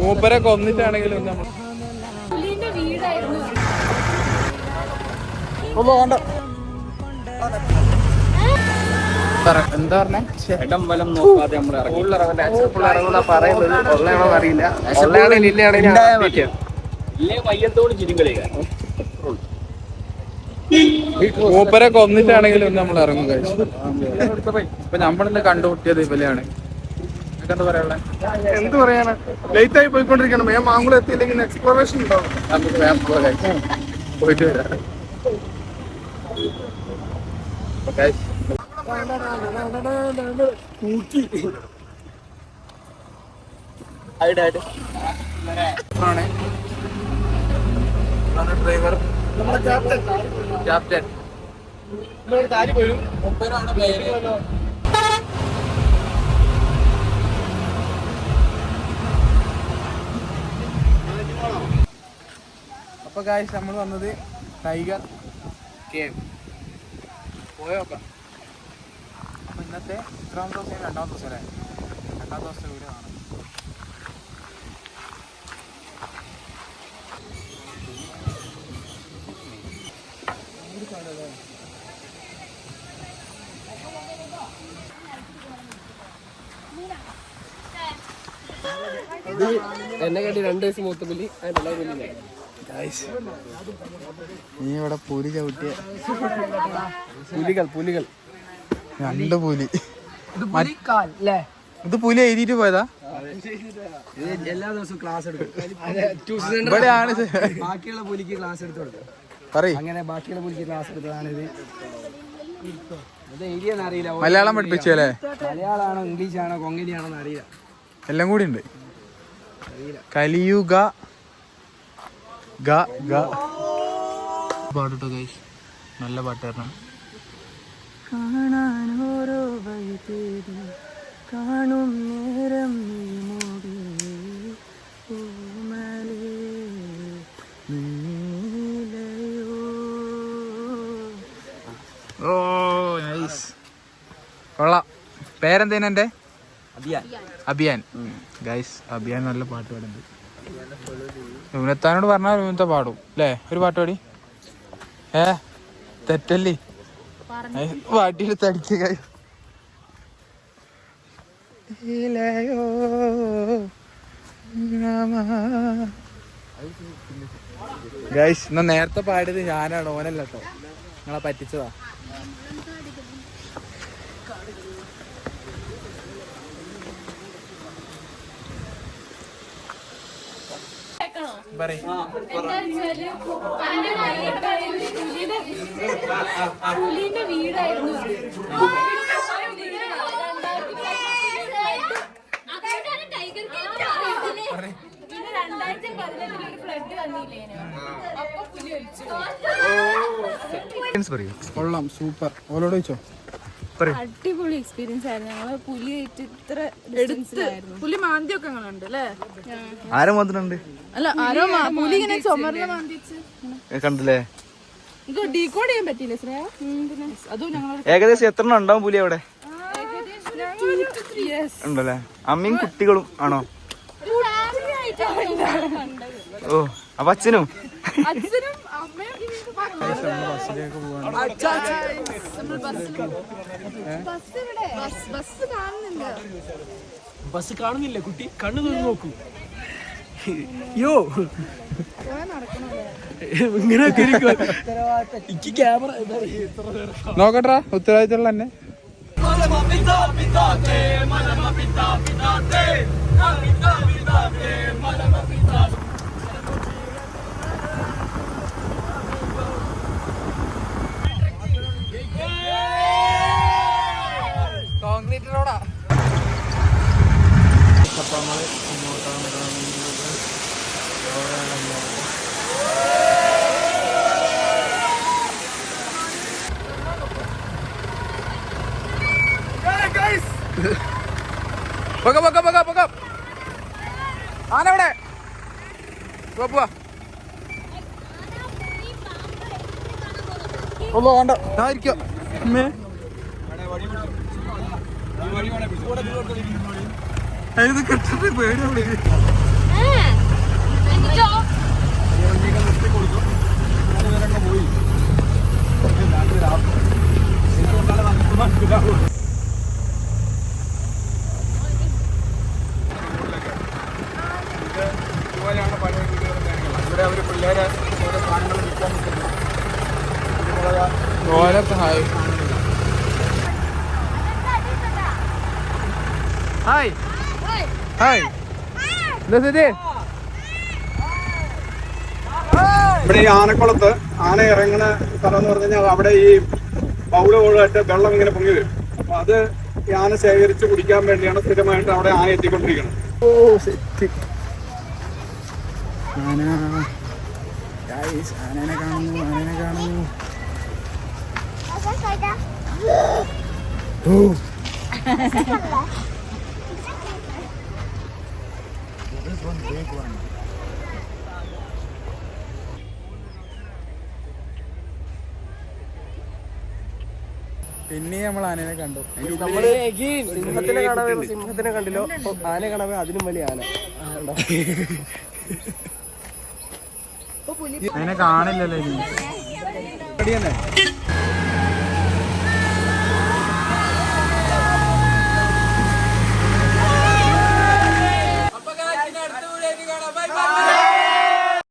മൂപ്പരെ കൊന്നിട്ടാണെങ്കിലും എന്താ പറഞ്ഞേ? നോക്കാതെ നമ്മൾ ഇറങ്ങുന്ന പറയുന്നത് അറിയില്ല. ഇല്ലേ വയ്യത്തോട് മൂപ്പരെ കൊന്നിട്ടാണെങ്കിലും നമ്മൾ ഇറങ്ങും കഴിച്ചു ഇപ്പൊ നമ്മളിന്ന് കണ്ടുമുട്ടിയത് ഇവലെയാണ്. എന്താ പറയാനുള്ളത് എന്ത് പറയാനാ? ലേറ്റ് ആയി പോയിക്കൊണ്ടിരിക്കണം. മേം മാങ്കുളം എത്തിയില്ലെങ്കിൽ എക്സ്പ്ലോറേഷൻ ഉണ്ടാവും. നമുക്ക് പോകാം guys. പോയിട്ട് വരാം. Guys, ആണ്. ഇതാണ് ഡ്രൈവർ ക്യാപ്റ്റൻ മൂപ്പരാണ് അപ്പൊ കാശ് നമ്മൾ വന്നത് ടൈഗർ കേവ്. പോയോക്കാം അപ്പൊ ഇന്നത്തെ ഇത്രാം ദിവസം രണ്ടാമത്തെ ദിവസം അല്ലേ? രണ്ടാമത്തെ ദിവസത്തെ വീഡിയോ ആണ്. എന്നെ കണ്ടി രണ്ട് വയസ്സ് മൂത്ത പുലി അതിന്റെ പുലി നീ ഇവിടെ പുലി ചവിട്ടിയ പുലികൾ പുലികൾ. രണ്ട് പുലി. ഇത് പുലി എഴുതിയിട്ട് പോയതാ? എല്ലാ ദിവസവും ക്ലാസ് എടുക്കും. ഇവിടെയാണ്. ബാക്കിയുള്ള പുലിക്ക് ക്ലാസ് എടുത്തു കൊടുക്കും. പറയ്. അങ്ങനെ ബാക്കിയുള്ള പുലിക്ക് ക്ലാസ് എടുത്തതാണിത് ഇത്. ഏരിയ അറിയില്ല. മലയാളം പഠിപ്പിച്ചു മലയാളാണോ ഇംഗ്ലീഷാണോ ഇംഗ്ലീഷ് ആണോ ആണോ അറിയില്ല. എല്ലാം കൂടി ഉണ്ട്. കലിയുഗ ഗ ഗ. പാട്ടോ ഗൈസ് നല്ല പാട്ടായിരുന്നു കാണാൻ ഓരോ വഴി തേടി കാണും നേരം നീ മോടി. ഓമലേ നീലയോ. ഓ നൈസ് കൊള്ളാം. പേരെന്തേനു എന്റെ അഭിയാൻ. അഭിയാൻ. ഗൈസ് അഭിയാൻ നല്ല പാട്ട് പാടുന്നുണ്ട്. യൂനത്താനോട് പറഞ്ഞാൽ യൂനത്ത പാടും അല്ലേ ഒരു പാട്ട് പാടി. ഏ തെറ്റല്ലേ? ഗൈസ് എന്നാ നേരത്തെ പാടിയത് ഞാനാണ് ഓനല്ല കേട്ടോ നിങ്ങളെ പറ്റിച്ചതാ. പുലിന്റെ വീടായിരുന്നു പിന്നെ രണ്ടായിരത്തി പതിനെട്ടിൽ ഒരു ഫ്ലഡ് വന്നില്ലേനോ അപ്പൊ പുലി ഒലിച്ചു പറയൂ. കൊള്ളാം സൂപ്പർ. ഓലോട് ചോദിച്ചോ? അടിപൊളി എക്സ്പീരിയൻസ് ആയിരുന്നു. ഞങ്ങൾ പുലിയായിട്ട് ഇത്ര ഡിസ്റ്റൻസിലായിരുന്നു പുലി മാന്തിയൊക്കെ അങ്ങനെ ഉണ്ട് അല്ലേ ആരോ വന്നിട്ടുണ്ട് അല്ല ആരോ മാ- പുലി ഇങ്ങനെ ചുമർന്ന് മാന്തിച്ച്. കണ്ടില്ലേ? ഇത് ഡീകോഡ് ചെയ്യാൻ പറ്റിയില്ല ശ്രേയ അതും ഞങ്ങൾ ഏകദേശം എത്ര എണ്ണം ഉണ്ടാവും പുലി അവിടെ? ഉണ്ടല്ലേ? അമ്മയും കുട്ടികളും ആണോ? ഓ അപ്പൊ അച്ഛനും? അച്ഛനും അമ്മയും ബസ് കാണുന്നില്ല കുട്ടി? കണ്ണു നിന്ന് നോക്കൂ. യോ ഇങ്ങനെ എനിക്ക് ക്യാമറ നോക്കട്ടാ ഉത്തരവാദിത്തമുള്ള തന്നെ കോൺക്രീറ്റ് പക പക പക പക. ആനവിടെ. പോവാ ഒന്നോ വേണ്ട. ആയിരിക്കാം ഇത് കിട്ടിട്ട് പേടിയാണ് പോയി രാത്രി രാത്രി ഇതുപോലെ ഓലൊക്കെ ഹായ്. ഹായ്. ഇവിടെ ഈ ആനക്കുളത്ത് ആന ഇറങ്ങുന്ന സ്ഥലം എന്ന് പറഞ്ഞു കഴിഞ്ഞാൽ അവിടെ ഈ ബൗൾ പോലായിട്ട് വെള്ളം ഇങ്ങനെ പൊങ്ങി വരും. അപ്പൊ അത് ഈ ആന ശേഖരിച്ച് കുടിക്കാൻ വേണ്ടിയാണ് സ്ഥിരമായിട്ട് അവിടെ ആന എത്തിക്കൊണ്ടിരിക്കുന്നത്. ഓ സെറ്റ്. ആന. ആനനെ കാണുന്നു ആനനെ കാണുന്നു. പിന്നെ നമ്മൾ ആനനെ കണ്ടു. സിംഹത്തിനെ കാണാൻ സിംഹത്തിനെ കണ്ടില്ലോ. ആന കാണാൻ അതിനും അതിലും വലിയ ആന. അതിനെ കാണില്ലല്ലോ ഇനി.